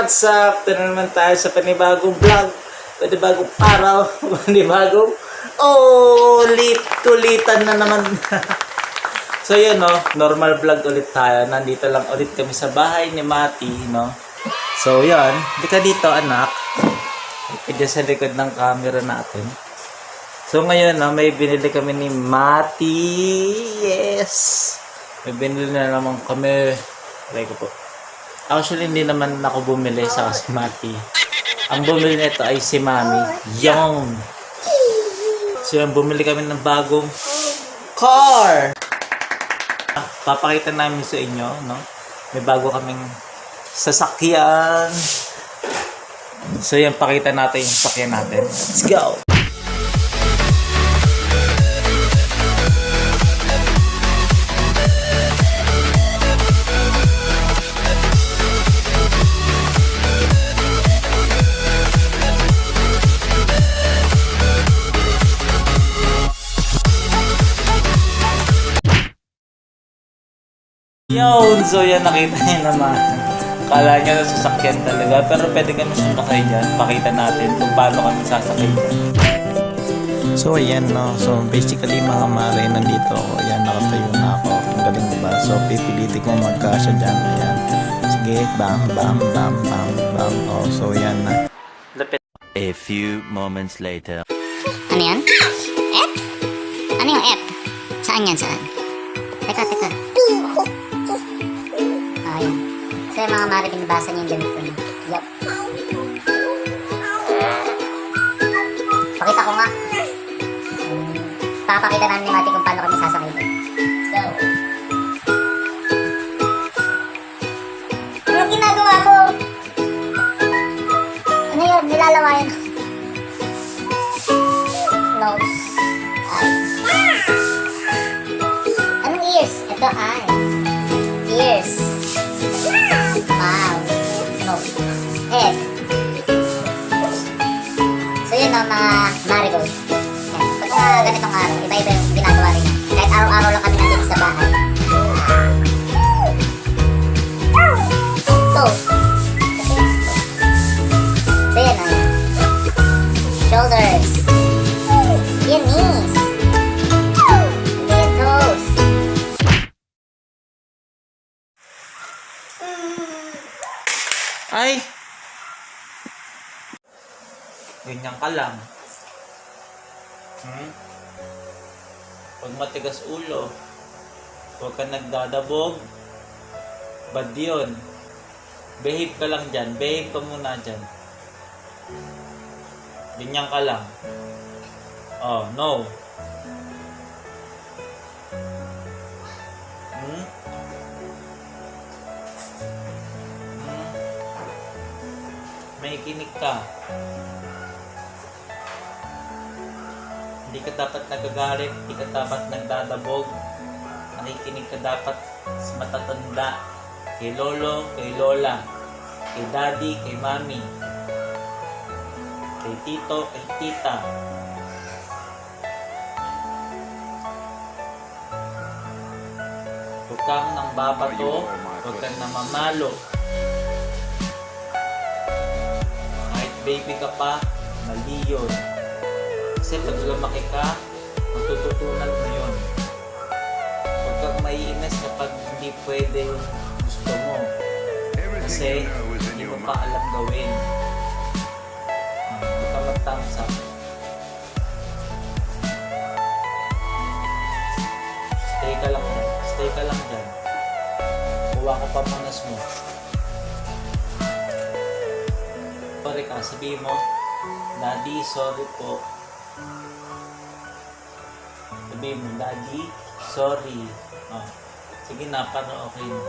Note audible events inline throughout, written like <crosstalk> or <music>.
What's up? Na naman tayo sa panibagong vlog. Panibagong araw. <laughs> Panibagong ulit-ulitan na naman. <laughs> so yun, no? Normal vlog ulit tayo. Nandito lang ulit kami sa bahay ni Mati, no? So yun, hindi ka dito anak. Hindi sa likod ng camera natin. So ngayon, no, may binili kami ni Mati. Yes! May binili na naman kami. Try ko po. Actually, hindi naman ako bumili sa si Mati. Ang bumili nito ay si Mami. Yung! So yun, bumili kami ng bagong car! Papakita namin sa inyo, no? May bago kaming sasakyan. So yan, pakita natin yung sasakyan natin. Let's go! Yun! So yan, nakita niyo naman. Kala niyo na sasakyan talaga. Pero pwede kami sumakay dyan. Pakita natin kung paano kami sasakay dyan. So ayan no. So basically mga mare, nandito ako. Ayan, nakatayo na ako. Ang galing diba? So pipilitin ko magkasya dyan. Ayan. Sige, bam, bam, bam, bam, bam. Oh, so ayan na. Lapit. A few moments later. Ano yan? F? Ano yung F? Saan yan? Saan? Teka, teka. So yung mga mari, binabasa niyo yung ganito niyo. Yup. Pakita ko nga. Papakita namin ni Mati kung paano kami sasakay. Let's go. Anong ginagawa ko? Ano yun? Nilalawayan ako. Nose. Eyes. Anong ears? Ito, eyes. Yun ang mga marigold. Yan. Pag mga ganitong araw, iba-iba yung ginagawa rin. Kahit araw-araw lang kami ka lang. Hmm? Pag matigas ulo, huwag ka nagdadabog. Bad yun. Behave ka lang dyan. Behave ka muna dyan. Ganyan ka lang. Oh, no. Hmm? Hmm? May kinig ka. Hindi ka dapat nagagalit, hindi ka dapat nagdadabog. Nakikinig ka dapat sa matatanda. Kay lolo, kay lola, kay daddy, kay mami, kay tito, kay tita. Huwag kang nang babato, huwag kang namamalo. Kahit baby ka pa, mali yun. Kasi pag lumaki ka, matututunan mo yun. Huwag kang maiinis kapag hindi pwede yung gusto mo. Kasi hindi mo pa alam gawin. Huwag ka mag-thumbs up. Stay ka lang dyan. Stay ka lang dyan. Kuha ka pa manas mo. Sorry ka, sabihin mo, Daddy, sorry po. Sabihin mo, Daddy, sorry. Oh. Sige na, para okay na.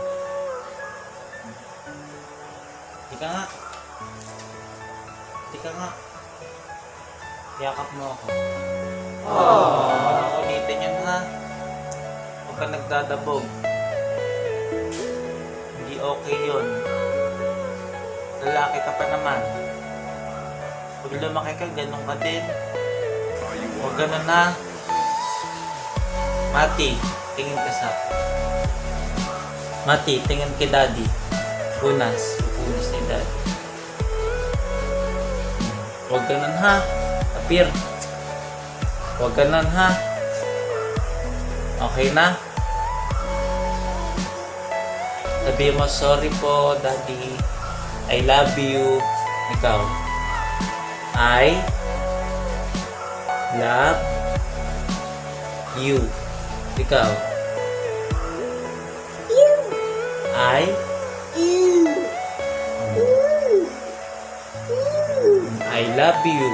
Tika nga. Tika nga. Yakap mo ako. Oh. Ulitin yun ha. Huwag ka nagdadabog. Hindi okay yun. Lalaki ka pa naman. Pag lumaki ka, ganun ka din. Huwag ganun na. Mati, tingin ka sa... Mati, tingin kay daddy. Unas, upo Gusto ni dad. Huwag ganun ha. Apir. Huwag ganun ha. Okay na? Sabi mo, sorry po, daddy. I love you. Ikaw. I love you. Ikaw. I I love you.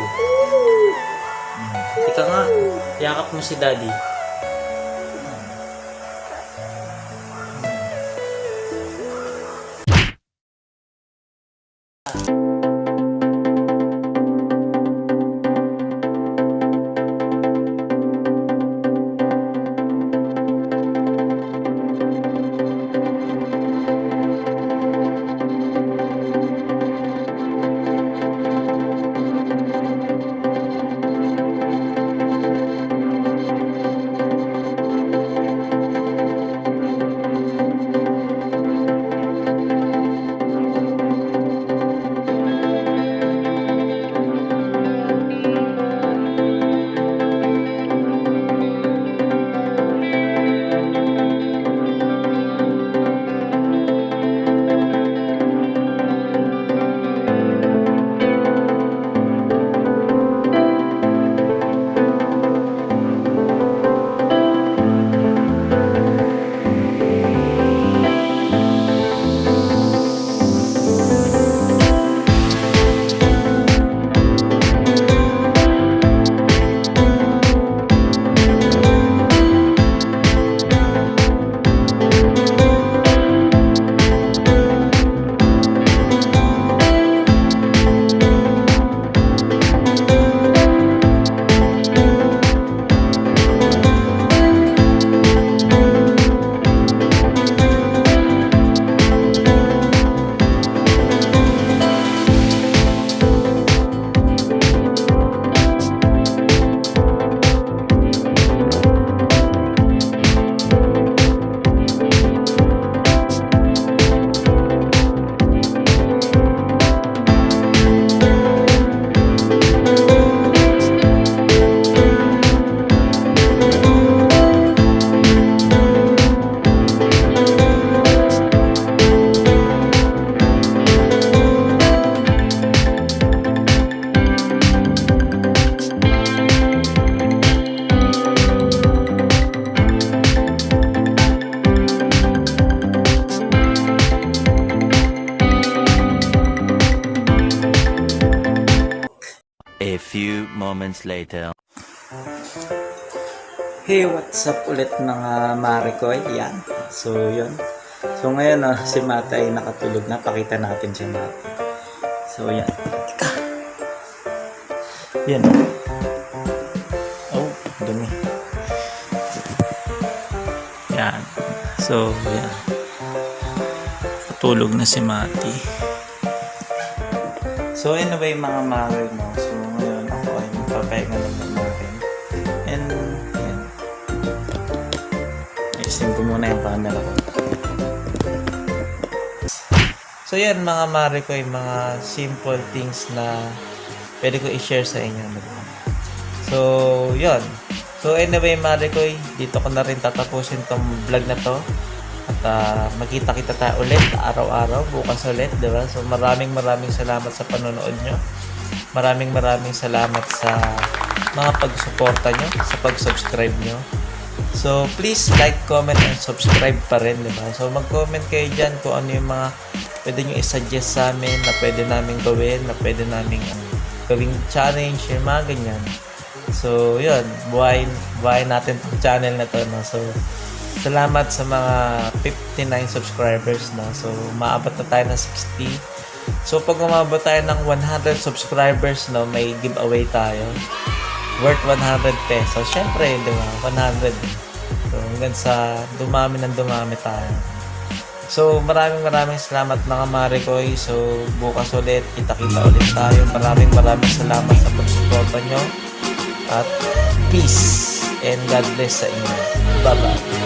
Mm. Ika nga, yakap mo si daddy. A few moments later. Hey, what's up ulit mga mare ko? Yan. So, yun. So, ngayon, ah, si Mata ay nakatulog na. Pakita natin si Mata. So, yan. Teka. Yan. Oh, dumi. Yan. So, yan. Katulog na si Mati. So, anyway, mga mare mo. So, magpapahinga naman natin. And, yan. Ayusin ko muna yung camera ko. So yan mga mare ko yung mga simple things na pwede ko i-share sa inyo. So yun. So anyway mare ko dito ko na rin tatapusin tong vlog na to. At ah, magkita-kita tayo ulit araw-araw, bukas ulit, di ba? So maraming maraming salamat sa panonood nyo. Maraming maraming salamat sa mga pagsuporta nyo, sa pag-subscribe nyo. So, please like, comment, and subscribe pa rin, di ba? So, mag-comment kayo dyan kung ano yung mga pwede nyo i-suggest sa amin na pwede namin gawin, na pwede namin um, gawing challenge, yung mga ganyan. So, yun. Buhayin, buhayin natin itong channel na to, no? So, salamat sa mga 59 subscribers, no? So, maabot na tayo ng 60. So, pag umabot tayo ng 100 subscribers, no, may giveaway tayo worth 100 pesos. Siyempre, di ba? 100. So, hanggang sa dumami ng dumami tayo. So, maraming maraming salamat mga Marikoy. So, bukas ulit, kita-kita ulit tayo. Maraming maraming salamat sa pagsuporta nyo. At peace and God bless sa inyo. Bye-bye.